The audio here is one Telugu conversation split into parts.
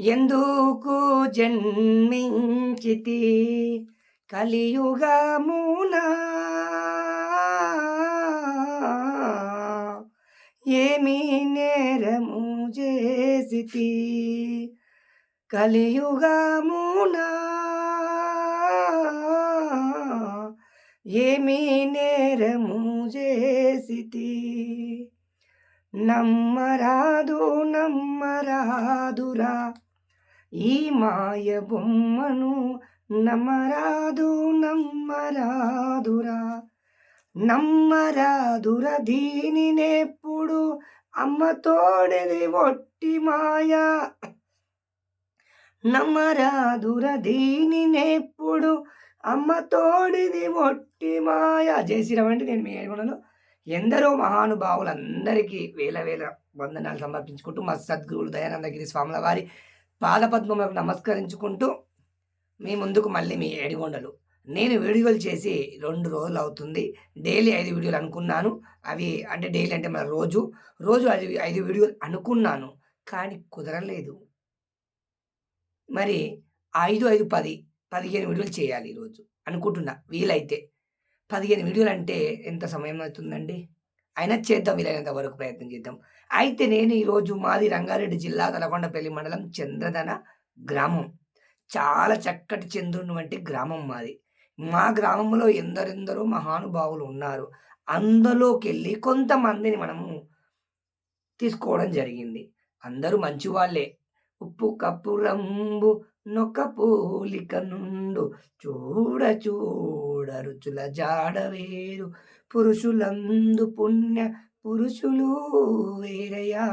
ఎందుకు జన్మించితి కలియుగమున? ఏమి నేరము చేసితి కలియుగమున? ఏమి నేరము చేసితి? నమ్మరాదు నమ్మరాదురా ఈ మాయ బొమ్మను నమ్మరాదు నమ్మరాదురా. నమ్మరాదురా దీనినెప్పుడు అమ్మ తోడది ఒట్టి మాయ. నమ్మరాదుర దీనినెప్పుడు అమ్మ తోడిది ఒట్టి మాయ. జై శ్రీరామ్ అంటే నేను మీ ఏడుగుణలో ఎందరో మహానుభావులందరికీ వేల వేల వందనాలు సమర్పించుకుంటూ మా సద్గురువులు దయానందగిరి స్వాముల వారి పాదపద్మములకు నమస్కరించుకుంటూ మీ ముందుకు మళ్ళీ మీ ఏడిగొండలు. నేను వీడియోలు చేసి రెండు రోజులు అవుతుంది. డైలీ ఐదు వీడియోలు అనుకున్నాను. అవి అంటే డైలీ అంటే మన రోజు. రోజు ఐదు ఐదు వీడియోలు అనుకున్నాను. కానీ కుదరలేదు. మరి ఐదు ఐదు పది పదిహేను వీడియోలు చేయాలి ఈరోజు అనుకుంటున్నా. వీలైతే. పదిహేను వీడియోలు అంటే ఎంత సమయం అవుతుందండి? అయినా చేద్దాం వీలైనంత వరకు ప్రయత్నం చేద్దాం. అయితే నేను ఈరోజు మాది రంగారెడ్డి జిల్లా తలకొండపల్లి మండలం చంద్రధన గ్రామం. చాలా చక్కటి చంద్రుని వంటి గ్రామం మాది. మా గ్రామంలో ఎందరెందరో మహానుభావులు ఉన్నారు. అందులోకి వెళ్ళి కొంతమందిని మనము తీసుకోవడం జరిగింది. అందరూ మంచివాళ్ళే. ఉప్పు కప్పు రంబు నొక్క పోలిక నుండు చూడ చూడ రుచుల జాడ వేరు. పురుషులందు పుణ్య పురుషులు వేరయా?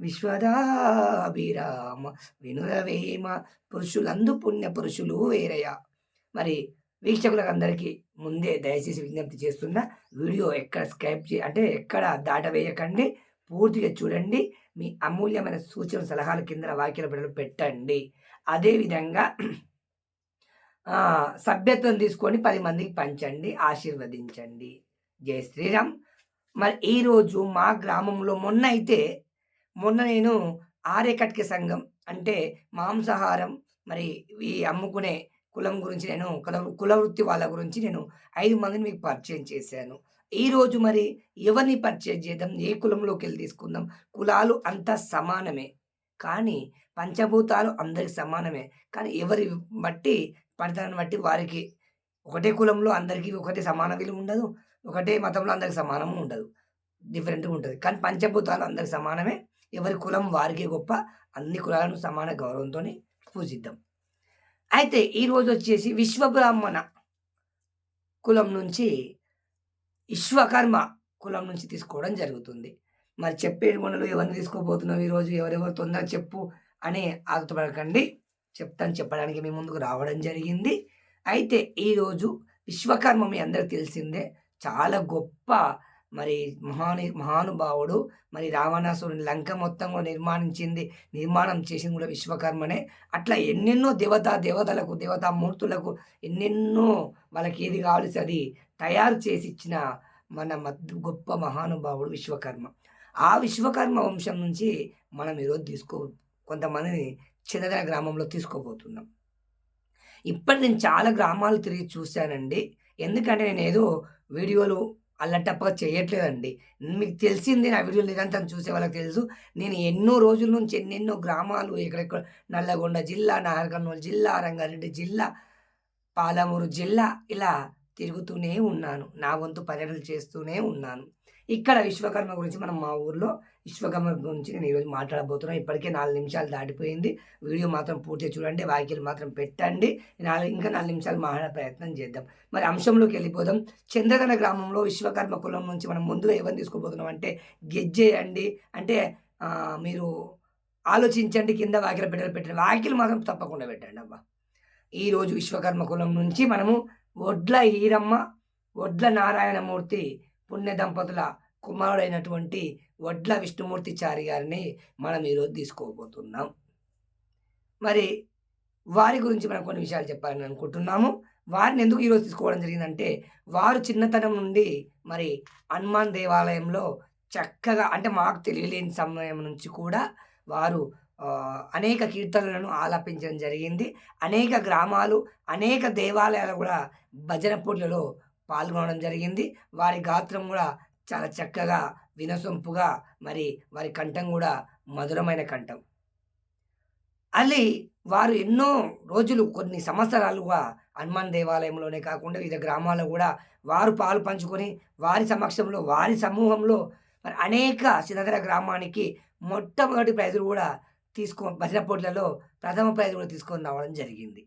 విశ్వదాభిరామ వినురవేమ పురుషులందు పుణ్య పురుషులు వేరయా? మరి వీక్షకులకు అందరికీ ముందే దయచేసి విజ్ఞప్తి చేస్తున్న వీడియో ఎక్కడ స్కైప్ చే అంటే ఎక్కడ దాటవేయకండి పూర్తిగా చూడండి మీ అమూల్యమైన సూచన సలహాల కింద వాక్యాల బిడ్డలు పెట్టండి. అదేవిధంగా సభ్యత్వం తీసుకొని పది మందికి పంచండి ఆశీర్వదించండి. జై శ్రీరామ్. మరి ఈరోజు మా గ్రామంలో మొన్న అయితే మొన్న నేను ఆరేకట్కి సంఘం అంటే మాంసాహారం మరి ఈ అమ్ముకునే కులం గురించి నేను కుల కుల వృత్తి వాళ్ళ గురించి నేను ఐదు మందిని మీకు పరిచయం చేశాను. ఈరోజు మరి ఎవరిని పరిచయం చేద్దాం? ఏ కులంలోకి వెళ్ళి తీసుకుందాం? కులాలు అంతా సమానమే. కానీ పంచభూతాలు అందరికి సమానమే. కానీ ఎవరి బట్టి పడతాన్ని బట్టి వారికి ఒకటే కులంలో అందరికీ ఒకటే సమాన విలువ ఉండదు. ఒకటే మతంలో అందరికి సమానము ఉండదు. డిఫరెంట్గా ఉంటుంది. కానీ పంచభూతాలు అందరికి సమానమే. ఎవరి కులం వారికి గొప్ప. అన్ని కులాలను సమాన గౌరవంతో పూజిద్దాం. అయితే ఈరోజు వచ్చేసి విశ్వబ్రాహ్మణ కులం నుంచి విశ్వకర్మ కులం నుంచి తీసుకోవడం జరుగుతుంది. మరి చెప్పే మనలు ఎవరిని తీసుకోబోతున్నావు ఈరోజు ఎవరెవరు తొందర చెప్పు అని ఆగుతపడకండి చెప్తాను చెప్పడానికి మీ ముందుకు రావడం జరిగింది. అయితే ఈరోజు విశ్వకర్మ మీ అందరికి తెలిసిందే. చాలా గొప్ప మరి మహాను మహానుభావుడు. మరి రావణాసురుని లంక మొత్తం కూడా నిర్మాణించింది నిర్మాణం చేసింది కూడా విశ్వకర్మనే. అట్లా ఎన్నెన్నో దేవతా దేవతలకు దేవతా మూర్తులకు ఎన్నెన్నో వాళ్ళకి ఏది కావాల్సి అది తయారు చేసి ఇచ్చిన మన గొప్ప మహానుభావుడు విశ్వకర్మ. ఆ విశ్వకర్మ వంశం నుంచి మనం ఈరోజు తీసుకో కొంతమందిని చిన్నదన గ్రామంలో తీసుకోబోతున్నాం. ఇప్పటి నేను చాలా గ్రామాలు తిరిగి చూశానండి. ఎందుకంటే నేను ఏదో వీడియోలు అల్లటప్పగా చేయట్లేదండి. మీకు తెలిసింది నా వీడియోలు నిరంతరం చూసే వాళ్ళకి తెలుసు. నేను ఎన్నో రోజుల నుంచి ఎన్నెన్నో గ్రామాలు ఎక్కడెక్కడ నల్లగొండ జిల్లా నాగర్కర్నూలు జిల్లా రంగారెడ్డి జిల్లా పాలమూరు జిల్లా ఇలా తిరుగుతూనే ఉన్నాను. నా వంతు పర్యటనలు చేస్తూనే ఉన్నాను. ఇక్కడ విశ్వకర్మ గురించి మనం మా ఊర్లో విశ్వకర్మ గురించి నేను ఈరోజు మాట్లాడబోతున్నాను ఇప్పటికే నాలుగు నిమిషాలు దాటిపోయింది. వీడియో మాత్రం పూర్తిగా చూడండి వాక్యాలు మాత్రం పెట్టండి. నాలుగు ఇంకా నాలుగు నిమిషాలు మాట్లాడే ప్రయత్నం చేద్దాం. మరి అంశంలోకి వెళ్ళిపోదాం. చంద్రగణ గ్రామంలో విశ్వకర్మ కులం నుంచి మనం ముందుగా ఎవరిని తీసుకోబోతున్నాం అంటే గెజ్జేయండి. అంటే మీరు ఆలోచించండి కింద వాక్యలు పెట్టాలి పెట్టండి. వాక్యలు మాత్రం తప్పకుండా పెట్టండి అబ్బా. ఈరోజు విశ్వకర్మ కులం నుంచి మనము వడ్ల ఈరమ్మ వడ్ల నారాయణమూర్తి పుణ్య దంపతుల కుమారుడైనటువంటి వడ్ల విష్ణుమూర్తి చారి గారిని మనం ఈరోజు తీసుకోబోతున్నాం మరి వారి గురించి మనం కొన్ని విషయాలు చెప్పాలని అనుకుంటున్నాము వారిని ఎందుకు ఈరోజు తీసుకోవడం జరిగిందంటే వారు చిన్నతనం నుండి మరి హనుమాన్ దేవాలయంలో చక్కగా అంటే మాకు తెలియలేని సమయం నుంచి కూడా వారు అనేక కీర్తనలను ఆలపించడం జరిగింది. అనేక గ్రామాలు, అనేక దేవాలయాలు కూడా భజన పోటీలలో పాల్గొనడం జరిగింది. వారి గాత్రం కూడా చాలా చక్కగా, వినసొంపుగా మరి వారి కంఠం కూడా మధురమైన కంఠం. అల్లి వారు ఎన్నో రోజులు కొన్ని సంవత్సరాలుగా హనుమాన్ దేవాలయంలోనే కాకుండా వివిధ గ్రామాల్లో కూడా వారు పాలు పంచుకొని, వారి సమక్షంలో, వారి సమూహంలో మరి అనేక సినగర గ్రామానికి మొట్టమొదటి ప్రైజులు కూడా తీసుకో భజన పోటీలలో ప్రథమ ప్రైజ్ కూడా తీసుకొని రావడం జరిగింది.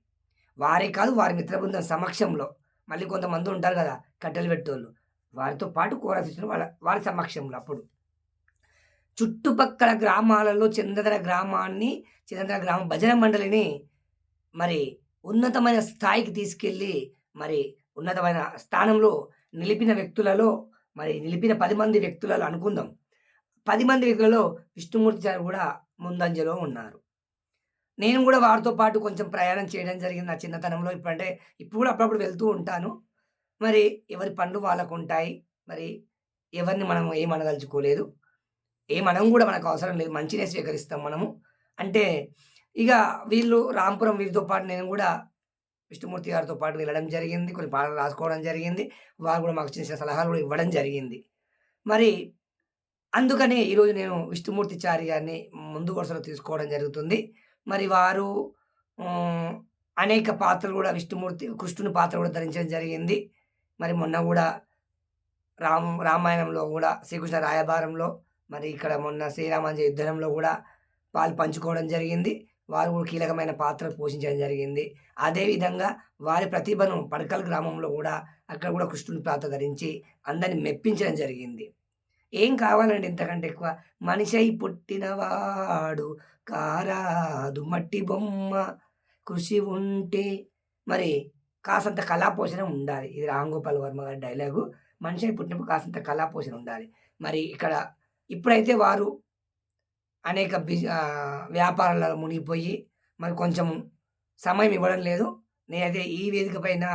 వారే కాదు వారి మిత్రబృందం సమక్షంలో. మళ్ళీ కొంతమంది ఉంటారు కదా కట్టెలు పెట్టేవాళ్ళు వారితో పాటు కోరస్ ఇచ్చిన వాళ్ళ వారి సమక్షంలో అప్పుడు. చుట్టుపక్కల గ్రామాలలో చందదర గ్రామాన్ని, చందదర గ్రామ భజన మండలిని మరి ఉన్నతమైన స్థాయికి తీసుకెళ్ళి, మరి ఉన్నతమైన స్థానంలో నిలిపిన వ్యక్తులలో మరి నిలిపిన పది మంది వ్యక్తులలో అనుకుందాం. పది మంది వ్యక్తులలో విష్ణుమూర్తి గారు కూడా ముందంజలో ఉన్నారు. నేను కూడా వారితో పాటు కొంచెం ప్రయాణం చేయడం జరిగింది నా చిన్నతనంలో. ఇప్పుడంటే ఇప్పుడు కూడా అప్పుడప్పుడు వెళ్తూ ఉంటాను. మరి ఎవరి పనులు వాళ్ళకుంటాయి. మరి ఎవరిని మనం ఏమనదలుచుకోలేదు అనదలుచుకోలేదు. ఏమనం కూడా మనకు అవసరం లేదు. మంచినే స్వీకరిస్తాం మనము. అంటే ఇక వీళ్ళు రాంపురం వీరితో పాటు నేను కూడా విష్ణుమూర్తి గారితో పాటు వెళ్ళడం జరిగింది. కొన్ని పాటలు రాసుకోవడం జరిగింది. వారు కూడా మాకు చిన్న సలహాలు కూడా ఇవ్వడం జరిగింది. మరి అందుకనే ఈరోజు నేను విష్ణుమూర్తిచారి గారిని ముందు వరుసలో తీసుకోవడం జరుగుతుంది. మరి వారు అనేక పాత్రలు కూడా విష్ణుమూర్తి కృష్ణుని పాత్ర కూడా ధరించడం జరిగింది. మరి మొన్న కూడా రామ్ రామాయణంలో కూడా శ్రీకృష్ణ రాయబారంలో మరి ఇక్కడ మొన్న శ్రీరామాంజ యుద్ధంలో కూడా పాలు పంచుకోవడం జరిగింది. వారు కూడా కీలకమైన పాత్ర పోషించడం జరిగింది. అదేవిధంగా వారి ప్రతిభను పడకల్ గ్రామంలో కూడా అక్కడ కూడా కృష్ణుని పాత్ర ధరించి అందరిని మెప్పించడం జరిగింది. ఏం కావాలండి ఇంతకంటే ఎక్కువ? మనిషై పుట్టినవాడు కారాదు మట్టి బొమ్మ కృషి ఉంటే మరి కాసంత కళాపోషణ ఉండాలి. ఇది రాంగోపాల్ వర్మ గారి డైలాగు. మనిషి పుట్టినప్పుడు కాసంత కళాపోషణ ఉండాలి. మరి ఇక్కడ ఇప్పుడైతే వారు అనేక బిజ వ్యాపారాలలో మునిగిపోయి మరి కొంచెం సమయం ఇవ్వడం లేదు. నేనైతే ఈ వేదిక పైన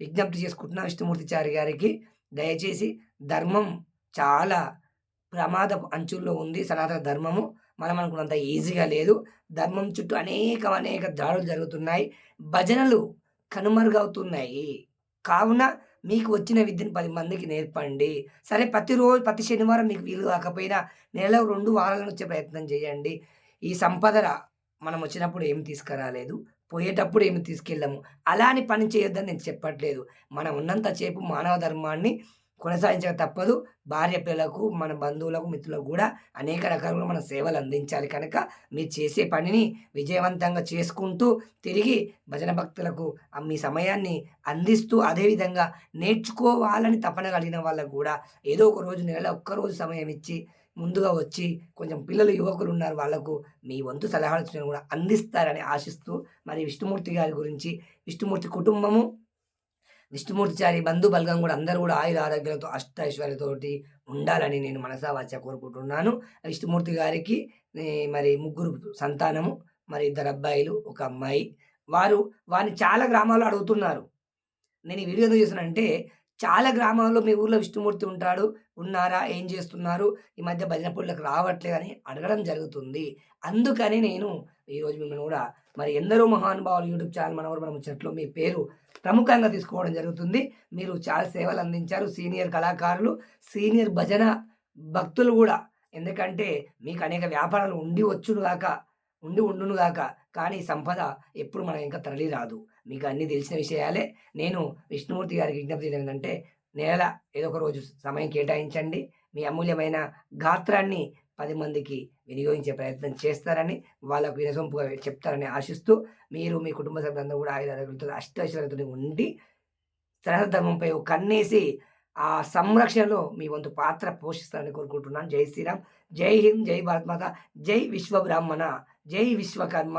విజ్ఞప్తి చేసుకుంటున్నా విష్ణుమూర్తిచారి గారికి దయచేసి ధర్మం చాలా ప్రమాదపు అంచుల్లో ఉంది సనాతన ధర్మము. మనం అనుకున్నంత ఈజీగా లేదు. ధర్మం చుట్టూ అనేక అనేక దాడులు జరుగుతున్నాయి. భజనలు కనుమరుగవుతున్నాయి. కావున మీకు వచ్చిన విద్యను పది మందికి నేర్పండి. సరే ప్రతిరోజు ప్రతి శనివారం మీకు వీలు కాకపోయినా నెలలో రెండు వారాలను వచ్చే ప్రయత్నం చేయండి. ఈ సంపదల మనం వచ్చినప్పుడు ఏమి తీసుకురాలేదు. పోయేటప్పుడు ఏమి తీసుకెళ్ళము. అలా అని పని చేయొద్దని నేను చెప్పట్లేదు. మనం ఉన్నంతసేపు మానవ ధర్మాన్ని కొనసాగించక తప్పదు. భార్య పిల్లలకు, మన బంధువులకు, మిత్రులకు కూడా అనేక రకాలుగా మన సేవలు అందించాలి కనుక మీరు చేసే పనిని విజయవంతంగా చేసుకుంటూ తిరిగి భజన భక్తులకు మీ సమయాన్ని అందిస్తూ అదేవిధంగా నేర్చుకోవాలని తపన కలిగిన వాళ్ళకు కూడా ఏదో ఒక రోజు నెలలో ఒక్కరోజు సమయం ఇచ్చి ముందుగా వచ్చి కొంచెం పిల్లలు, యువకులు ఉన్నారు వాళ్ళకు మీ వంతు సలహాలు కూడా అందిస్తారని ఆశిస్తూ మరి విష్ణుమూర్తి గారి గురించి, విష్ణుమూర్తి కుటుంబము, విష్ణుమూర్తిచారి బంధు బలగం కూడా అందరూ కూడా ఆయుధ ఆరోగ్యాలతో అష్టైశ్వర్యాలతోటి ఉండాలని నేను మనసా వాచ కోరుకుంటున్నాను. విష్ణుమూర్తి గారికి మరి ముగ్గురు సంతానము. మరి ఇద్దరు అబ్బాయిలు, ఒక అమ్మాయి. వారు వారిని చాలా గ్రామాల్లో అడుగుతున్నారు. నేను ఈ వీడియో ఎందుకు చేస్తున్నానంటే చాలా గ్రామాల్లో మీ ఊర్లో విష్ణుమూర్తి ఉంటాడు. ఉన్నారా? ఏం చేస్తున్నారు? ఈ మధ్య భజన పోటీలకు రావట్లేదని అడగడం జరుగుతుంది. అందుకని నేను ఈరోజు మిమ్మల్ని కూడా మరి ఎందరో మహానుభావులు యూట్యూబ్ ఛానల్ మనవరు మనం ముచ్చట్లో మీ పేరు ప్రముఖంగా తీసుకోవడం జరుగుతుంది. మీరు చాలా సేవలు అందించారు. సీనియర్ కళాకారులు, సీనియర్ భజన భక్తులు కూడా ఎందుకంటే మీకు అనేక వ్యాపారాలు ఉండి వచ్చును గాక, ఉండి ఉండును గాక. కానీ సంపద ఎప్పుడు మనకి ఇంకా తరలి రాదు. మీకు అన్నీ తెలిసిన విషయాలే. నేను విష్ణుమూర్తి గారికి విజ్ఞప్తి చేయడం ఏంటంటే నెల ఏదో ఒక రోజు సమయం కేటాయించండి. మీ అమూల్యమైన గాత్రాన్ని పది మందికి వినియోగించే ప్రయత్నం చేస్తారని, వాళ్ళకు వినసొంపుగా చెప్తారని ఆశిస్తూ మీరు మీ కుటుంబ సభ్యులందరూ కూడా ఆయుధ ఆరోగ్యాలతో అష్టైశ్వర్యాలతోని ఉండి సనాతన ధర్మంపై ఒక కన్నేసి ఆ సంరక్షణలో మీ వంతు పాత్ర పోషిస్తారని కోరుకుంటున్నాను. జై శ్రీరామ్. జై హింద్. జై భారత్ మాత. జై విశ్వ బ్రాహ్మణ. జై విశ్వకర్మ.